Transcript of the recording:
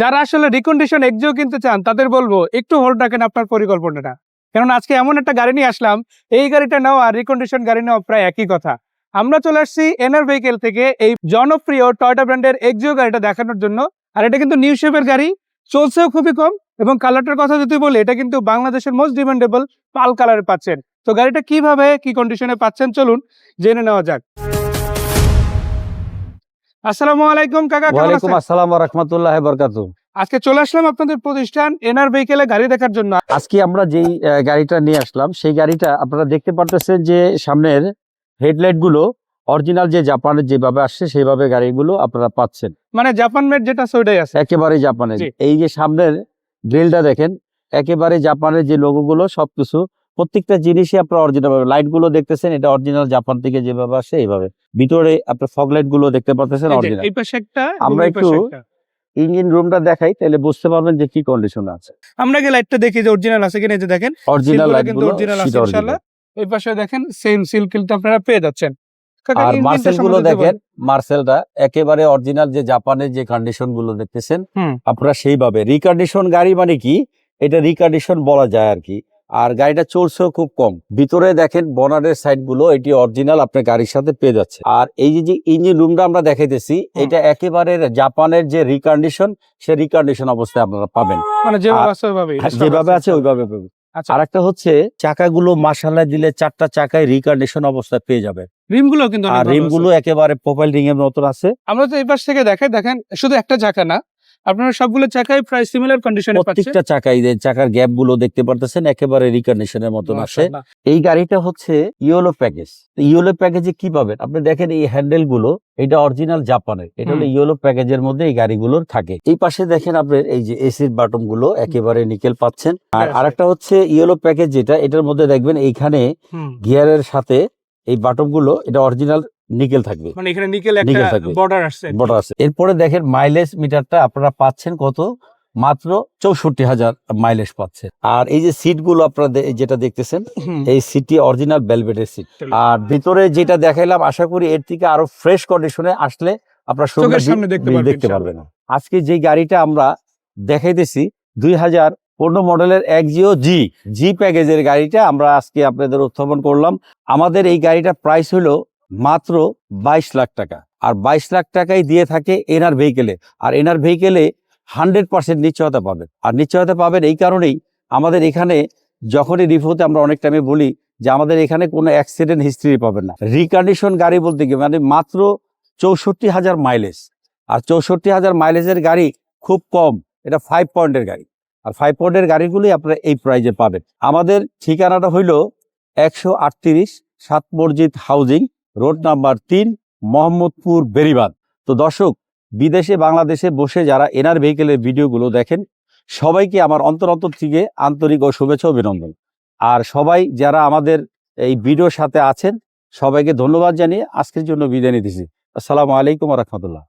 যারা আসলে recondition Axio কিনতে চান, তাদের বলব, একটু হোল্ড রাখেন আপনার পরিকল্পনাটা। কারণ আজকে এমন একটা গাড়ি নিয়ে আসলাম, এই গাড়িটা নেওয়া আর রিকন্ডিশন গাড়ি নেওয়া প্রায় একই কথা। আমরা চলে আসছি এনআর ভেহিকেল থেকে এই জনপ্রিয় টয়টা ব্র্যান্ডের এক্সিও গাড়িটা দেখানোর জন্য। আর এটা কিন্তু নিউ শেপের গাড়ি, চলছেও খুবই কম এবং কালারটার কথা যদি বলি, এটা কিন্তু বাংলাদেশের মোস্ট ডিমান্ডেবল পাল কালারে পাচ্ছেন। তো গাড়িটা কীভাবে, কি কন্ডিশনে পাচ্ছেন, চলুন জেনে নেওয়া যাক। আসসালামু আলাইকুম কাকা ওয়ালাইকুম আসসালাম ওয়া রাহমাতুল্লাহি ওয়া বারাকাতুহু আজকে চলে আসলাম আপনাদের প্রতিষ্ঠান এনআর ভেহিকেলে গাড়ি দেখার জন্য। আজকে আমরা যেই গাড়িটা নিয়ে আসলাম সেই গাড়িটা আপনারা দেখতে পারতেছেন যে সামনের হেডলাইটগুলো অরিজিনাল যে জাপানের যেভাবে আসছে সেইভাবে গাড়িগুলো আপনারা পাচ্ছেন। মানে জাপান মেড যেটা আছে আছে। একেবারে জাপানের। এই যে সামনের গ্রিলটা দেখেন একেবারে জাপানের যে লোগো গুলো সবকিছু প্রত্যেকটা জিনিসই আপনার অরিজিনাল পাবেন। লাইটগুলো দেখতেছেন এটা অরিজিনাল জাপান থেকে যেভাবে আসে এইভাবে। ভিতরে আপনার ফগ লাইটগুলো দেখতে যে, অরিজিনাল এই পাশে একটা আমরা একটু-। ইঞ্জিন রুমটা দেখাই তাহলে বুঝতে পারবেন যে কি কন্ডিশন আছে। আমরা গিয়ে লাইটটা দেখি যে অরিজিনাল আছে কিনা এই যে দেখেন। অরিজিনাল লাইট কিন্তু অরিজিনাল আছে ইনশাআল্লাহ। এই পাশে দেখেন সেম সিল কিন্তু আপনারা পেয়ে যাচ্ছেন। আর মার্সেলগুলো দেখেন। মার্সেলটা একেবারে অরিজিনাল যে জাপানের যে কন্ডিশনগুলো দেখতেছেন আপনারা সেইভাবে। রিকন্ডিশন গাড়ি মানে কি? এটা রিকন্ডিশন বলা যায় আর কি। আর গাড়িটা চলছেও খুব কম। ভিতরে দেখেন বনারের সাইডগুলো এটি অরিজিনাল আপনার গাড়ির সাথে পেয়ে যাচ্ছে আর এই যে যে ইঞ্জিন রুমটা আমরা দেখাইতেছি এটা একেবারে জাপানের যে রিকন্ডিশন সে রিকন্ডিশন অবস্থায় আপনারা পাবেন। মানে যেভাবে আছে হ্যাঁ, আছে ওইভাবে পাবেন। আচ্ছা। আর একটা হচ্ছে চাকাগুলো মাসাল্লাহ দিলে চারটা চাকায় রিকন্ডিশন অবস্থায় পেয়ে যাবে রিমগুলো কিন্তু আর ভালো রিমগুলো একেবারে প্রোফাইল রিং এর মতন আছে। আমরা তো এই পাশ থেকে দেখাই দেখেন শুধু একটা চাকা না আপনারা সবগুলো চাকাই প্রায় সিমিলার কন্ডিশনে পাচ্ছেন। প্রত্যেকটা চাকাই যে চাকার গ্যাপগুলো দেখতে পারতেছেন একেবারে রিকন্ডিশনের মতন আছে এই গাড়িটা হচ্ছে ইয়েলো প্যাকেজ ইয়েলো প্যাকেজে কি পাবেন? আপনি দেখেন এই হ্যান্ডেলগুলো এটা অরিজিনাল জাপানের এটা হলো। ইয়েলো প্যাকেজের মধ্যে এই গাড়িগুলোর থাকে। এই পাশে দেখেন আপনার এই যে এসির বাটনগুলো একেবারে নিকেল পাচ্ছেন। আর আরেকটা হচ্ছে ইয়েলো প্যাকেজ যেটা এটার মধ্যে দেখবেন এইখানে গিয়ারের সাথে এই বাটনগুলো এটা অরিজিনাল নিকেল থাকবে। মানে এখানে নিকেল একটা। বর্ডার আসছে বড় আছে এরপরে দেখেন মাইলেজ মিটারটা আপনারা পাচ্ছেন কত? মাত্র চৌষট্টি হাজার মাইলেজ পাচ্ছে আর এই যে সিটগুলো আপনারা যেটা দেখতেছেন। এই সিটটি অরিজিনাল বেলভেটের সিট আর ভিতরে যেটা দেখাইলাম আশা করি এর থেকে আরও ফ্রেশ কন্ডিশনে আসলে আপনার সামনে দেখতে পারবেন দেখতে পারবেন। আজকে যে গাড়িটা আমরা দেখাইতেছি দুই হাজার পনেরো মডেলের একজিও জি জি প্যাকেজের গাড়িটা আমরা আজকে আপনাদের উত্থাপন করলাম। আমাদের এই গাড়িটার প্রাইস হলো মাত্র বাইশ লাখ টাকা। আর বাইশ লাখ টাকাই দিয়ে থাকে এনার ভেহিকেলে আর এনার ভেহিকেলে হান্ড্রেড পার্সেন্ট নিশ্চয়তা পাবেন। আর নিশ্চয়তা পাবেন এই কারণেই আমাদের এখানে যখনই রিভিউতে আমরা অনেক টাইমে বলি যে আমাদের এখানে কোনো অ্যাক্সিডেন্ট হিস্ট্রি পাবেন না। রিকন্ডিশন গাড়ি বলতে কি মানে মাত্র চৌষট্টি হাজার মাইলেজ আর চৌষট্টি হাজার মাইলেজের গাড়ি খুব কম। এটা ফাইভ পয়েন্টের গাড়ি। আর ফাইভ পয়েন্টের গাড়িগুলি আপনারা এই প্রাইজে পাবেন। আমাদের ঠিকানাটা হইল একশো আটত্রিশ সাত মসজিদ হাউজিং রোড নাম্বার তিন, মোহাম্মদপুর বেরিবাদ তো দর্শক, বিদেশে বাংলাদেশে বসে যারা এনার ভেহিকেলের ভিডিওগুলো দেখেন, সবাইকে আমার অন্তর অন্তর থেকে আন্তরিক ও শুভেচ্ছা অভিনন্দন। আর সবাই যারা আমাদের এই ভিডিওর সাথে আছেন, সবাইকে ধন্যবাদ জানিয়ে আজকের জন্য বিদায় নিতেছি। আসসালামু আলাইকুম রহমতুল্লাহ।